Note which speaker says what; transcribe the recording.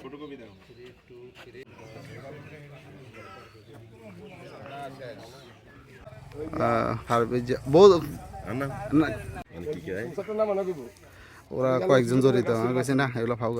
Speaker 1: photocopy দাও
Speaker 2: বহুত না, ওরা কয়েকজন জড়িত আমি কইছি না এগুলো ফাউ